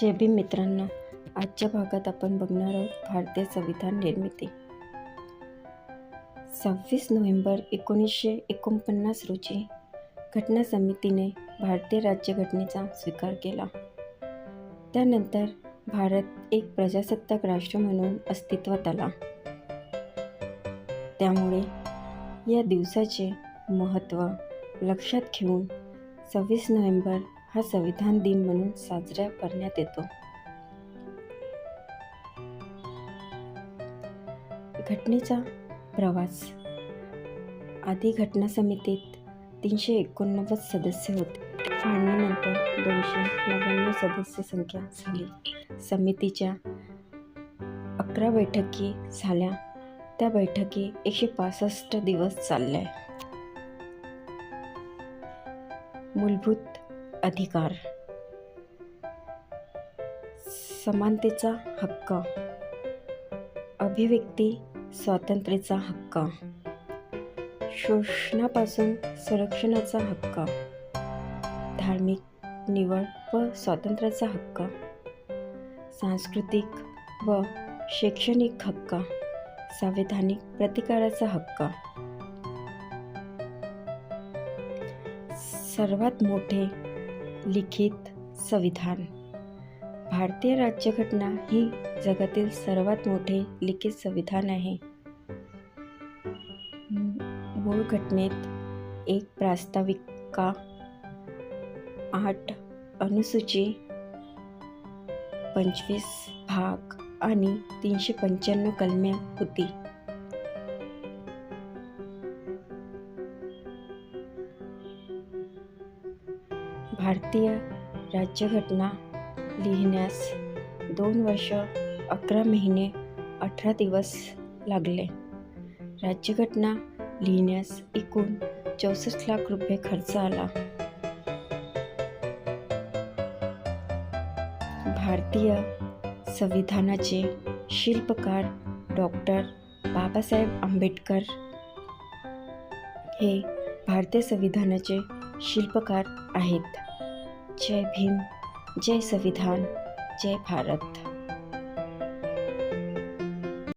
जय भीम मित्रांनो आजच्या भागात आपण बघणार आहोत भारतीय संविधान निर्मिती. सव्वीस नोव्हेंबर एकोणीसशे एकोणपन्नास रोजी घटना समितीने भारतीय राज्यघटनेचा स्वीकार केला. त्यानंतर भारत एक प्रजासत्ताक राष्ट्र म्हणून अस्तित्वात आला. त्यामुळे या दिवसाचे महत्त्व लक्षात घेऊन सव्वीस नोव्हेंबर हा संविधान दिन म्हणून साजरा करण्यात येतो. घटनेचा प्रवास. आधी घटना समितीत तीनशे एकोणनव्वद सदस्य होते. फाळणीनंतर दोनशे नव्याण्णव सदस्य संख्या झाली. समितीच्या अकरा बैठकी झाल्या. त्या बैठकी एकशे पासष्ट दिवस चालल्या. मूलभूत अधिकार. समानतेचा हक्क. अभिव्यक्ती स्वातंत्र्याचा हक्क. शोषणापासून संरक्षणाचा हक्क. धार्मिक निवड व स्वातंत्र्याचा हक्क. सांस्कृतिक व शैक्षणिक हक्क. संविधानिक प्रतिकाराचा हक्क. सर्वात मोठे लिखित संविधान. भारतीय राज्यघटना ही जगातील सर्वात मोठे लिखित संविधान आहे. मूळ घटनेत एक प्रास्ताविका आठ अनुसूची पंचवीस भाग आणि तीनशे पंच्याण्णव कलमे होती. भारतीय राज्यघटना लिहिण्यास दोन वर्ष अकरा महिने अठरा दिवस लागले. राज्यघटना लिहिण्यास एकूण चौसष्ट लाख रुपये खर्च आला. भारतीय संविधानाचे शिल्पकार डॉक्टर बाबासाहेब आंबेडकर हे भारतीय संविधानाचे शिल्पकार आहेत. जय भीम जय संविधान जय भारत.